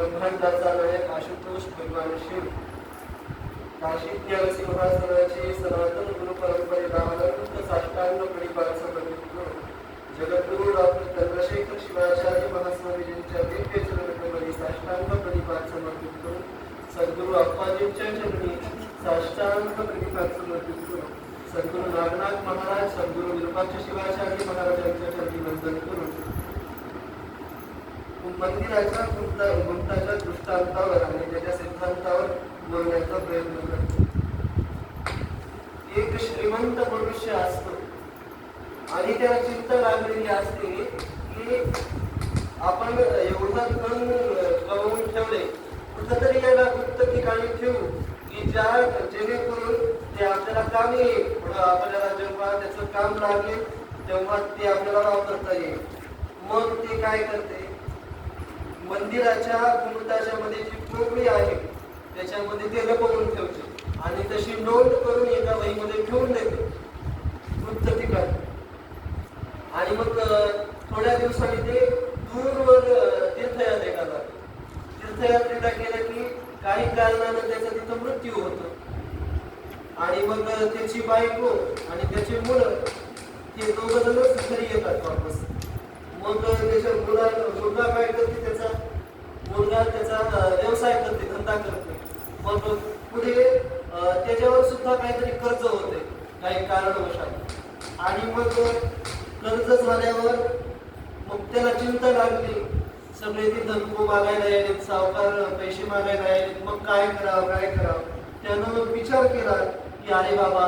ब्रह्मांडाचा नायक आशुतोष भगवान शिव. काशी सिंहासनाची सनातन गुरु परंपरेला अनंत साष्टांग परिवार समर्पित जगद्गुरु डॉक्टर चंद्रशेखर शिवाचार्य महास्वामीजींच्या दिव्य चरणकमली साष्टांग परिवार समर्पित करून सद्गुरु अप्पाजींच्या चरणी साष्टांग परिवार समर्पित करून सद्गुरु नागनाथ महाराज सद्गुरु विरूपाक्ष शिवाचार्य महाराजांच्या चरणी वंदन करून. मंदिराच्या गुंता गुंताच्या दृष्टांतावर आणि त्याच्या सिद्धांतावर बोलण्याचा प्रयत्न करतो. एक श्रीमंत मनुष्य असतो. आणि त्याला चिंता लागलेली असते की आपण एवढं कण कमवून ठेवले कुठंतरी याला गुप्त ठिकाणी ठेवू की ज्या जेणेकरून ते आपल्याला काम येईल. आपल्याला जेव्हा त्याचं काम लागेल तेव्हा ते आपल्याला वापरता येईल. मग ते काय करते? मंदिराच्या गुरुताच्या मध्ये जी पोकळी आहे त्याच्यामध्ये ते लपवून ठेवते. आणि तशी नोंद करून एका वहीमध्ये ठेवून देते. वृत्त ठिकाणी. आणि मग थोड्या दिवसांनी ते दूरवर तीर्थयात्रेला जाते. तीर्थयात्रेला गेलं की काही कारणानं त्याचा तिथं मृत्यू होतो. आणि मग त्याची बायको आणि त्याची मुलं ते दोघ जणच घरी येतात वापस. मग त्याच्या मुला मुलगा काय करते त्याचा? मुलगा त्याचा व्यवसाय करते धंदा करते. मग पुढे त्याच्यावर सुद्धा काहीतरी कर्ज होते काही कारणवशात. आणि मग कर्ज झाल्यावर मग त्याला चिंता लागली. सगळे ती धनको मागायला यायलेत सावकार पैसे मागायला यायलेत मग काय करावं काय करावं? त्यानं मग विचार केला की अरे बाबा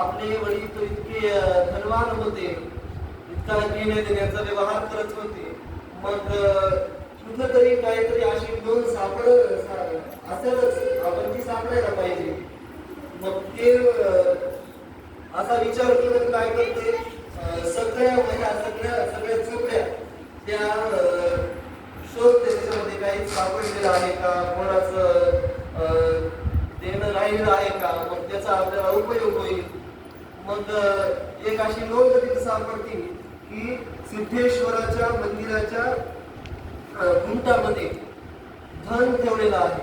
आपले वडील तर इतके धनवान होते. इतका घेण्या देण्याचा व्यवहार करत होते. मग कुठं तरी काहीतरी अशी दोन सापड असेलच आपण ती सापडायला पाहिजे. मग ते असा विचार करून काय करते? सगळ्या महिला सगळ्या सगळ्या चोपड्या त्या शोध त्याच्यामध्ये काही सापडलेलं आहे का? कोणाचं देणं राहिलं आहे का? मग त्याचा आपल्याला उपयोग होईल. मग एक अशी नोंद तिथे सापडते की सिद्धेश्वराच्या मंदिराच्या घुमटामध्ये धन ठेवलेलं आहे.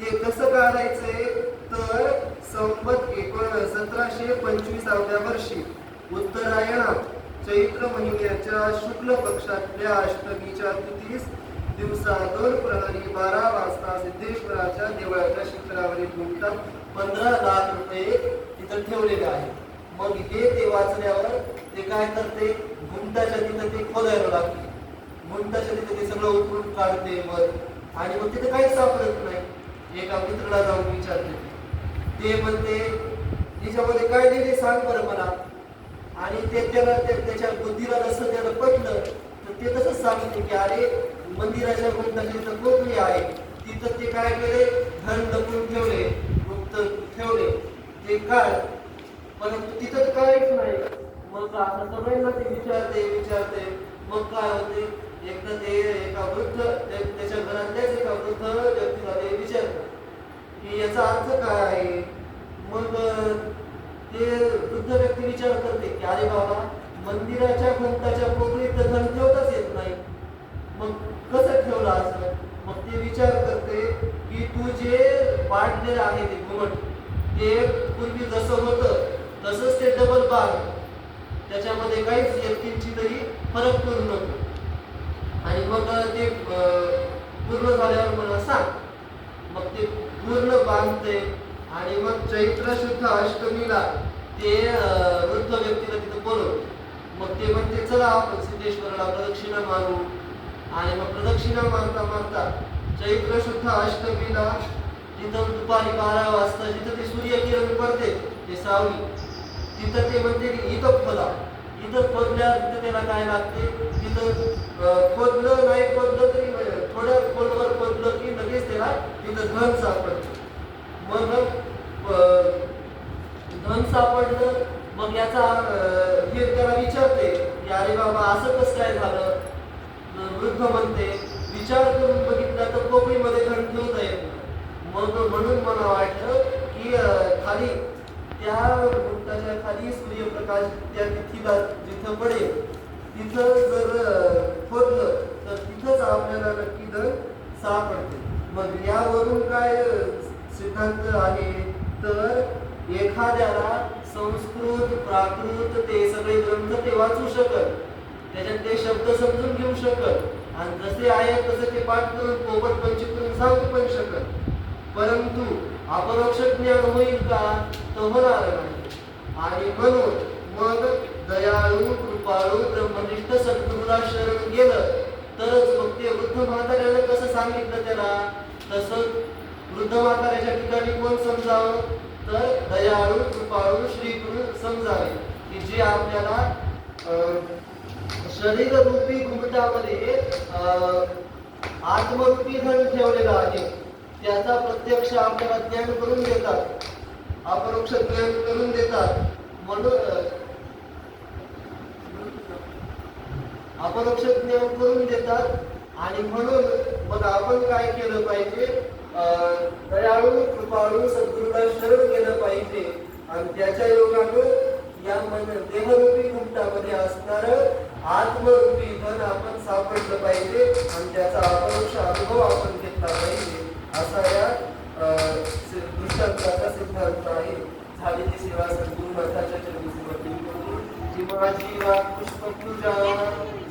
ते कसं काढायचंय? तर संवत एकोण सतराशे पंचवीसाव्या वर्षी उत्तरायणात चैत्र महिन्याच्या शुक्ल पक्षातल्या अष्टमीच्या तिथीस दिवसा दोन प्रहरी बारा वाजता सिद्धेश्वराच्या देवळाच्या शिखरावरील घुमटा पंधरा लाख रुपये तिथं ठेवलेले आहे मग हे ते वाचल्यावर ते काय करते? घुमटाच्या तिथं ते खोदायला लागते गुंटाच्या तिथे ते सगळं उकळून काढते मग आणि मग तिथे काहीच सापडत नाही. एका मित्राला जाऊन विचारते. ते म्हणते तिच्यामध्ये काय लिहिले सांग बरं मला. आणि ते त्याला ते- त्याच्या बुद्धीला जसं त्याला पटलं तर ते तसंच सांगते की अरे मंदिराच्या गुंटाच्या तिथं कोकणी आहे? तिथं ते काय केले? धन लपून ठेवले गुप्त ठेवले. ते काय? परंतु तिथं काहीच नाही. मग आता सगळ्यांना ते विचारते विचारते. मग काय होते? एक तर ते एका वृद्ध त्याच्या घरातल्याच एका वृद्ध व्यक्तीला ते विचारतात की याचा अर्थ काय आहे? मग ते वृद्ध व्यक्ती विचार करते की अरे बाबा मंदिराच्या घंटाच्या पोकळीत तर धन ठेवताच येत नाही. मग कसं ठेवलं असं? मग ते विचार करते की तू जे पाडलेलं आहे ते घुमट ते पूर्वी जसं होतं तसंच ते डबल बार त्याच्यामध्ये काहीच व्यक्तींची तरी फरक करू नको. आणि मग ते पूर्ण झाल्यावर मला सांग. मग ते पूर्ण बांधते आणि मग चैत्र शुद्ध अष्टमीला ते वृद्ध व्यक्तीला तिथं बोलवते. मग ते म्हणते चला आपण सिद्धेश्वराला प्रदक्षिणा मारू. आणि मग प्रदक्षिणा मारता मारता चैत्र शुद्ध अष्टमीला तिथं दुपारी बारा वाजता जिथं ते सूर्यकिरण पडते ते सावली तिथं ते म्हणते की इथं खोला. तिथं खोदल्या तिथं त्याला काय लागते? तिथं खोदलं नाही खोदलं तरी थोडं खोलवर खोदलं की लगेच त्याला तिथं धन सापडतं. मग धन सापडलं मग याचा हे त्याला विचारते की अरे बाबा असं कसं काय झालं? वृद्ध म्हणते विचार करून बघितला तर कोपरीमध्ये धन ठेवता येत मग म्हणून मला वाटलं की खाली त्या वृत्ताच्या प्रकाश त्या तिथीला जिथं पडेल तिथं जर खोदलं तर तिथंच आपल्याला नक्की दर सापडते मग यावरून काय सिद्धांत आहे? तर एखाद्याला संस्कृत प्राकृत ते सगळे ग्रंथ ते वाचू शकत. त्याच्यात ते शब्द समजून घेऊ शकत. आणि जसे आहे तसे ते पाठ करून पोपट पंचित सांगू पण शकत. परंतु अपरोक्ष ज्ञान होईल का? तर होणार नाही. आणि म्हणून मग दयाळू कृपाळू ब्रह्मनिष्ठ सद्गुरूला शरण गेलं. तरच मग ते वृद्ध म्हाताऱ्यानं कसं सांगितलं त्याला? तसं वृद्ध म्हाताऱ्याच्या ठिकाणी कोण समजावं? तर दयाळू कृपाळू श्री गुरु समजावे. की जे आपल्याला अं, शरीर रूपी घुमटामध्ये अं, आत्मरूपी धन ठेवलेलं आहे त्याचा प्रत्यक्ष आपल्याला ज्ञान करून देतात. अपरोक्ष ज्ञान करून देतात. म्हणून अपलक्ष ज्ञान करून देतात. आणि म्हणून मग आपण काय केलं पाहिजे? दयाळू कृपाळू सद्गुरूला शरण गेलं पाहिजे. आणि त्याच्या योगानं या मन देहरूपी कुंटामध्ये असणार आत्मरूपी धन आपण सापडलं पाहिजे. आणि त्याचा अपरोक्ष अनुभव आपण घेतला पाहिजे. असा या दृष्टांताचा सिद्धांत आहे. झालेली सेवा सद्गुरुनाथाच्या चरणी समर्पित करून जी माझी पुष्पपूजा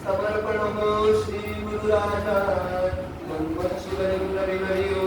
समर्पणमो श्रीगुरुराजाय भगवत् शिवलिङ्गविहयो